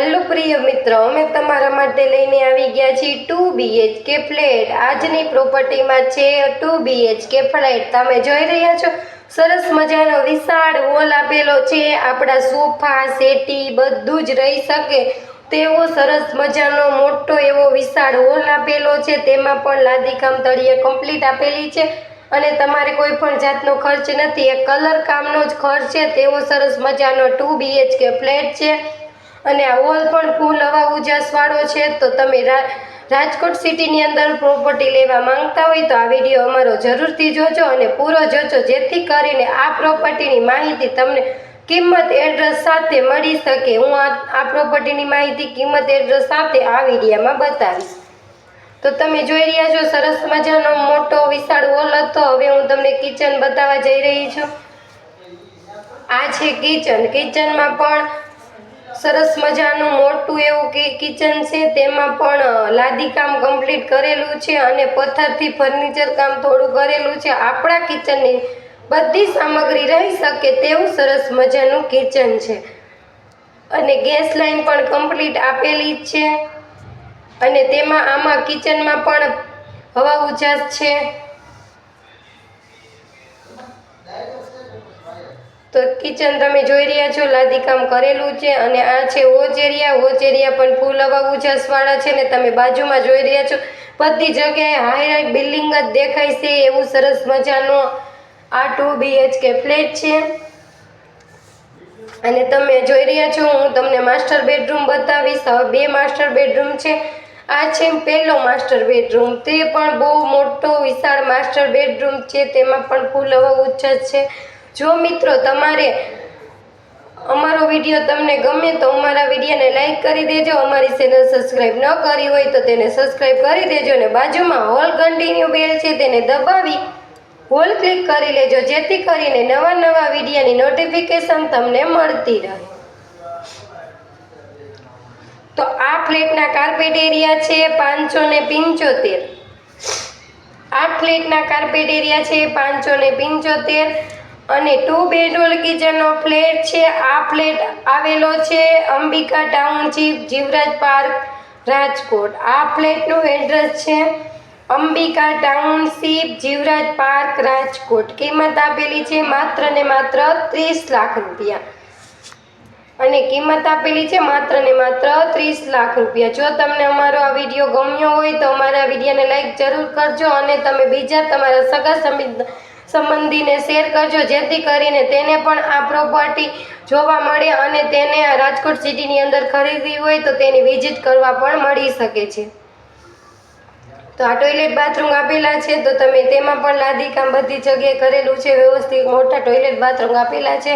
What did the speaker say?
Hello પ્રિય મિત્રો, અમે તમારા માટે લઈને આવી ગયા છીએ ટુ બીએચકે ફ્લેટ. આજની પ્રોપર્ટીમાં છે ટુ બીએચકે ફ્લેટ. તમે જોઈ રહ્યા છો, સરસ મજાનો વિશાળ હોલ આપેલો છે. આપણા સોફા, સેટી બધું જ રહી શકે તેવો સરસ મજાનો મોટો એવો વિશાળ હોલ આપેલો છે. તેમાં પણ લાદીકામ તળિયે કમ્પ્લીટ આપેલી છે. અને તમારે કોઈ પણ જાતનો ખર્ચ નથી. એ કલર કામનો જ ખર્ચ છે. તેવો સરસ મજાનો ટુ બીએચકે ફ્લેટ છે. અને આ હોલ પણ ફૂલ હવા ઉજાસવાળો છે, તો તમે રાજકોટ સિટીની અંદર પ્રોપર્ટી લેવા માંગતા હોય તો આ વીડિયો અમારો જરૂરથી જોજો અને પૂરો જોજો, જેથી કરીને આ પ્રોપર્ટીની માહિતી તમને કિંમત એડ્રેસ સાથે મળી શકે. હું આ પ્રોપર્ટીની માહિતી કિંમત એડ્રેસ સાથે આ વિડીયામાં બતાવીશ. તો તમે જોઈ રહ્યા છો, સરસ મજાનો મોટો વિશાળ હોલ હતો. હવે હું તમને કિચન બતાવવા જઈ રહી છું. આ છે કિચન કિચનમાં પણ સરસ મજાનું મોટું એવું કિચન છે, તેમાં પણ લાદી કામ કમ્પ્લીટ કરેલું છે અને પથ્થરથી ફર્નિચર કામ થોડું કરેલું છે. આપણા કિચનની બધી સામગ્રી રહી શકે તેવું સરસ મજાનું કિચન છે. અને ગેસ લાઈન પણ કમ્પ્લીટ આપેલી જ છે. અને તેમાં આમાં કિચનમાં પણ હવા ઉજાસ છે. કિચન તમે જોઈ રહ્યા છો, લાદીકામ કરેલું છે અને આ છે વોચ એરિયા વોચ એરિયા પણ ફૂલ હવા ઉજાસવાળા છે ને તમે બાજુમાં જોઈ રહ્યા છો. બધી જગ્યાએ હાઈ બિલ્ડિંગ જ દેખાય છે, એવું સરસ મજાનો આ ટુ બીએચકે ફ્લેટ છે. અને તમે જોઈ રહ્યા છો, હું તમને માસ્ટર બેડરૂમ બતાવીશ. હવે બે માસ્ટર બેડરૂમ છે. આ છે પહેલો માસ્ટર બેડરૂમ. તે પણ બહુ મોટો વિશાળ માસ્ટર બેડરૂમ છે, તેમાં પણ ફૂલ હવા ઉચ્ચ છે. જો મિત્રો તમારે અમારો વીડિયો તમને ગમે તો અમારા વિડીયોને લાઈક કરી દેજો, અમારી ચેનલ સબસ્ક્રાઈબ ન કરી હોય તો તેને સબસ્ક્રાઈબ કરી દેજો અને બાજુમાં હોલ કન્ટિન્યુ બેલ છે તેને દબાવી હોલ ક્લિક કરી લેજો, જેથી કરીને નવા નવા વિડીયોની નોટિફિકેશન તમને મળતી રહે. તો આ ફ્લેટના કાર્પેટ એરિયા છે પાંચસો ને પિંચોતેર. આ ફ્લેટના કાર્પેટ એરિયા છે પાંચસો ને પંચોતેર. અને ટુ બેડરૂમ કિચનનો ફ્લેટ છે. આ ફ્લેટ આવેલો છે અંબિકા ટાઉનશીપ જીવરાજ પાર્ક, રાજકોટ. આ ફ્લેટનું એડ્રેસ છે અંબિકા ટાઉનશીપ જીવરાજ પાર્ક, રાજકોટ. કિંમત આપેલી છે માત્ર ને માત્ર ત્રીસ લાખ રૂપિયા. અને કિંમત આપેલી છે માત્ર ને માત્ર ત્રીસ લાખ રૂપિયા. જો તમને અમારો આ વીડિયો ગમ્યો હોય તો અમારા વિડીયોને લાઈક જરૂર કરજો અને તમે બીજા તમારા સગા સંબંધ સંબંધીને શેર કરજો, જેથી કરીને તેને પણ આ પ્રોપર્ટી જોવા મળે અને તેને રાજકોટ સિટીની અંદર ખરીદવી હોય તો તેની વિઝિટ કરવા પણ મળી શકે છે. તો આ ટોયલેટ બાથરૂમ આપેલા છે, તો તમે તેમાં પણ લાદી કામ બધી જગ્યાએ કરેલું છે, વ્યવસ્થિત મોટા ટોયલેટ બાથરૂમ આપેલા છે.